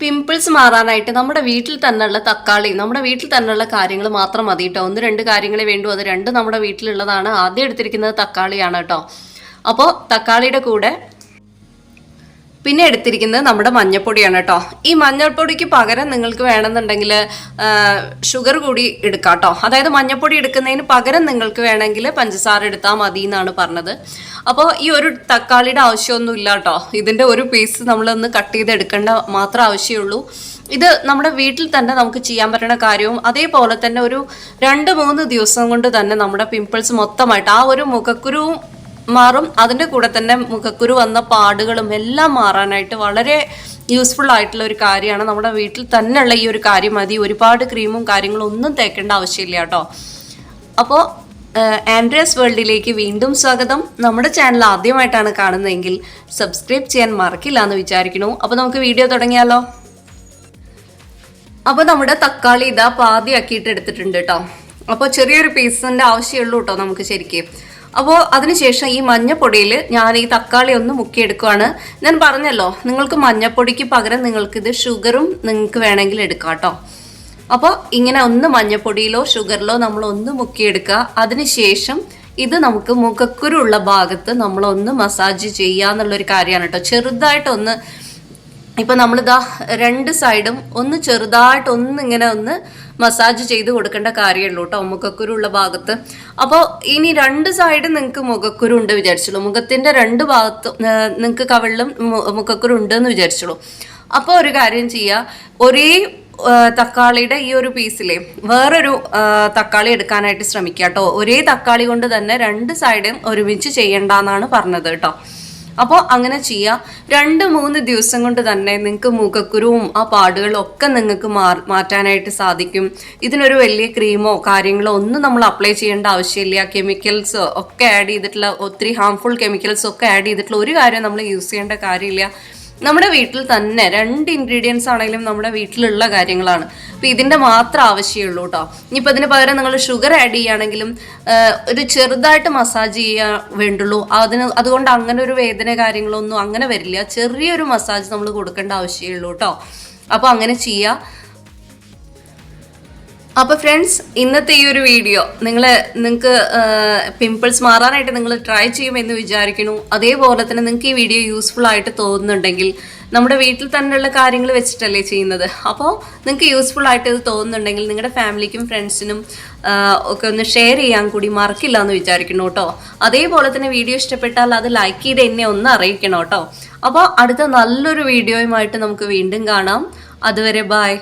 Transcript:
Pimples മാറാനായിട്ട് നമ്മുടെ വീട്ടിൽ തന്നെയുള്ള തക്കാളി നമ്മുടെ വീട്ടിൽ തന്നെയുള്ള കാര്യങ്ങൾ മാത്രം മതി കേട്ടോ ഒന്ന് രണ്ട് കാര്യങ്ങളെ വേണ്ടു അത് രണ്ട് നമ്മുടെ വീട്ടിലുള്ളതാണ്. ആദ്യം എടുത്തിരിക്കുന്നത് തക്കാളിയാണ് കേട്ടോ അപ്പോൾ തക്കാളിയുടെ കൂടെ പിന്നെ എടുത്തിരിക്കുന്നത് നമ്മുടെ മഞ്ഞൾപ്പൊടിയാണ് കേട്ടോ. ഈ മഞ്ഞൾപ്പൊടിക്ക് പകരം നിങ്ങൾക്ക് വേണമെന്നുണ്ടെങ്കിൽ ഷുഗർ കൂടി എടുക്കാം കേട്ടോ. അതായത് മഞ്ഞൾപ്പൊടി എടുക്കുന്നതിന് പകരം നിങ്ങൾക്ക് വേണമെങ്കിൽ പഞ്ചസാര എടുത്താൽ മതി എന്നാണ് പറഞ്ഞത്. അപ്പോൾ ഈ ഒരു തക്കാളിയുടെ ആവശ്യമൊന്നും ഇല്ല കേട്ടോ. ഇതിന്റെ ഒരു പീസ് നമ്മളൊന്ന് കട്ട് ചെയ്ത് എടുക്കേണ്ട മാത്രം ആവശ്യമുള്ളൂ. ഇത് നമ്മുടെ വീട്ടിൽ തന്നെ നമുക്ക് ചെയ്യാൻ പറ്റുന്ന കാര്യവും അതേപോലെ തന്നെ ഒരു രണ്ട് മൂന്ന് ദിവസം കൊണ്ട് തന്നെ നമ്മുടെ പിമ്പിൾസ് മൊത്തമായിട്ട് ആ ഒരു മുഖക്കുരുവും മാറും. അതിന്റെ കൂടെ തന്നെ മുഖക്കുരു വന്ന പാടുകളും എല്ലാം മാറാനായിട്ട് വളരെ യൂസ്ഫുൾ ആയിട്ടുള്ള ഒരു കാര്യമാണ്. നമ്മുടെ വീട്ടിൽ തന്നെയുള്ള ഈ ഒരു കാര്യം മതി. ഒരുപാട് ക്രീമും കാര്യങ്ങളും ഒന്നും തേക്കേണ്ട ആവശ്യമില്ല കേട്ടോ. അപ്പോൾ ആൻഡ്രിയസ് വേൾഡിലേക്ക് വീണ്ടും സ്വാഗതം. നമ്മുടെ ചാനൽ ആദ്യമായിട്ടാണ് കാണുന്നതെങ്കിൽ സബ്സ്ക്രൈബ് ചെയ്യാൻ മറക്കില്ല എന്ന് വിചാരിക്കണു അപ്പോൾ നമുക്ക് വീഡിയോ തുടങ്ങിയാലോ? അപ്പോൾ നമ്മുടെ തക്കാളി ഇതാ പാതിയാക്കിയിട്ട് എടുത്തിട്ടുണ്ട് കേട്ടോ. അപ്പോൾ ചെറിയൊരു പീസിന്റെ ആവശ്യമുള്ളൂ കേട്ടോ നമുക്ക് ശരിക്കും. അപ്പോൾ അതിനുശേഷം ഈ മഞ്ഞപ്പൊടിയിൽ ഞാൻ ഈ തക്കാളി ഒന്ന് മുക്കിയെടുക്കുവാണ്. ഞാൻ പറഞ്ഞല്ലോ നിങ്ങൾക്ക് മഞ്ഞപ്പൊടിക്ക് പകരം നിങ്ങൾക്കിത് ഷുഗറും നിങ്ങൾക്ക് വേണമെങ്കിൽ എടുക്കാം കേട്ടോ. അപ്പോൾ ഇങ്ങനെ ഒന്ന് മഞ്ഞപ്പൊടിയിലോ ഷുഗറിലോ നമ്മൾ ഒന്ന് മുക്കിയെടുക്കുക. അതിനുശേഷം ഇത് നമുക്ക് മുഖക്കുരുള്ള ഭാഗത്ത് നമ്മളൊന്ന് മസാജ് ചെയ്യുക എന്നുള്ളൊരു കാര്യമാണ് കേട്ടോ. ചെറുതായിട്ടൊന്ന് ഇപ്പൊ നമ്മളിതാ രണ്ട് സൈഡും ഒന്ന് ചെറുതായിട്ട് ഒന്ന് ഇങ്ങനെ ഒന്ന് മസാജ് ചെയ്ത് കൊടുക്കേണ്ട കാര്യമുള്ളൂ കേട്ടോ മുഖക്കുരു ഉള്ള ഭാഗത്ത്. അപ്പോൾ ഇനി രണ്ട് സൈഡും നിങ്ങൾക്ക് മുഖക്കുരു ഉണ്ട് വിചാരിച്ചുള്ളൂ. മുഖത്തിന്റെ രണ്ട് ഭാഗത്തും നിങ്ങൾക്ക് കവിളിലും മുഖക്കുരു ഉണ്ട് എന്ന് വിചാരിച്ചുള്ളൂ. അപ്പോൾ ഒരു കാര്യം ചെയ്യുക ഒരേ തക്കാളിയുടെ ഈ ഒരു പീസിലെ വേറൊരു തക്കാളി എടുക്കാനായിട്ട് ശ്രമിക്കുക കേട്ടോ ഒരേ തക്കാളി കൊണ്ട് തന്നെ രണ്ട് സൈഡും ഒരുമിച്ച് ചെയ്യണ്ടെന്നാണ് പറഞ്ഞത് കേട്ടോ. അപ്പോൾ അങ്ങനെ ചെയ്യാം. രണ്ട് മൂന്ന് ദിവസം കൊണ്ട് തന്നെ നിങ്ങൾക്ക് മുഖക്കുരുവും ആ പാടുകളും ഒക്കെ നിങ്ങൾക്ക് മാറ്റാനായിട്ട് സാധിക്കും. ഇതിനൊരു വലിയ ക്രീമോ കാര്യങ്ങളോ ഒന്നും നമ്മൾ അപ്ലൈ ചെയ്യേണ്ട ആവശ്യമില്ല. കെമിക്കൽസ് ഒക്കെ ആഡ് ചെയ്തിട്ടുള്ള ഒത്തിരി ഹാംഫുൾ കെമിക്കൽസ് ഒക്കെ ആഡ് ചെയ്തിട്ടുള്ള ഒരു കാര്യം നമ്മൾ യൂസ് ചെയ്യേണ്ട കാര്യമില്ല. നമ്മുടെ വീട്ടിൽ തന്നെ രണ്ട് ഇൻഗ്രീഡിയൻസ് ആണെങ്കിലും നമ്മുടെ വീട്ടിലുള്ള കാര്യങ്ങളാണ്. അപ്പോൾ ഇതിന്റെ മാത്രം ആവശ്യമുള്ളൂ കേട്ടോ ഇനിയിപ്പോൾ അതിന് പകരം നിങ്ങൾ ഷുഗർ ആഡ് ചെയ്യുകയാണെങ്കിലും ഒരു ചെറുതായിട്ട് മസാജ് ചെയ്യാൻ വേണ്ടുള്ളൂ. അതിന് അതുകൊണ്ട് അങ്ങനെ ഒരു വേദന കാര്യങ്ങളൊന്നും അങ്ങനെ വരില്ല. ചെറിയൊരു മസാജ് നമ്മൾ കൊടുക്കേണ്ട ആവശ്യമുള്ളൂ കേട്ടോ അപ്പോൾ അങ്ങനെ ചെയ്യുക അപ്പോൾ ഫ്രണ്ട്സ് ഇന്നത്തെ ഈ ഒരു വീഡിയോ നിങ്ങൾ നിങ്ങൾക്ക് പിമ്പിൾസ് മാറാനായിട്ട് നിങ്ങൾ ട്രൈ ചെയ്യുമെന്ന് വിചാരിക്കുന്നു. അതേപോലെ തന്നെ നിങ്ങൾക്ക് ഈ വീഡിയോ യൂസ്ഫുൾ ആയിട്ട് തോന്നുന്നുണ്ടെങ്കിൽ നമ്മുടെ വീട്ടിൽ തന്നെയുള്ള കാര്യങ്ങൾ വെച്ചിട്ടല്ലേ ചെയ്യുന്നത്. അപ്പോൾ നിങ്ങൾക്ക് യൂസ്ഫുൾ ആയിട്ട് ഇത് തോന്നുന്നുണ്ടെങ്കിൽ നിങ്ങളുടെ ഫാമിലിക്കും ഫ്രണ്ട്സിനും ഒക്കെ ഒന്ന് ഷെയർ ചെയ്യാൻ കൂടി മറക്കില്ല എന്ന് വിചാരിക്കുന്നു കേട്ടോ. അതേപോലെ തന്നെ വീഡിയോ ഇഷ്ടപ്പെട്ടാൽ അത് ലൈക്ക് ചെയ്ത് എന്നെ ഒന്ന് അറിയിക്കണം കേട്ടോ. അപ്പോൾ അടുത്ത നല്ലൊരു വീഡിയോയുമായിട്ട് നമുക്ക് വീണ്ടും കാണാം. അതുവരെ ബായ്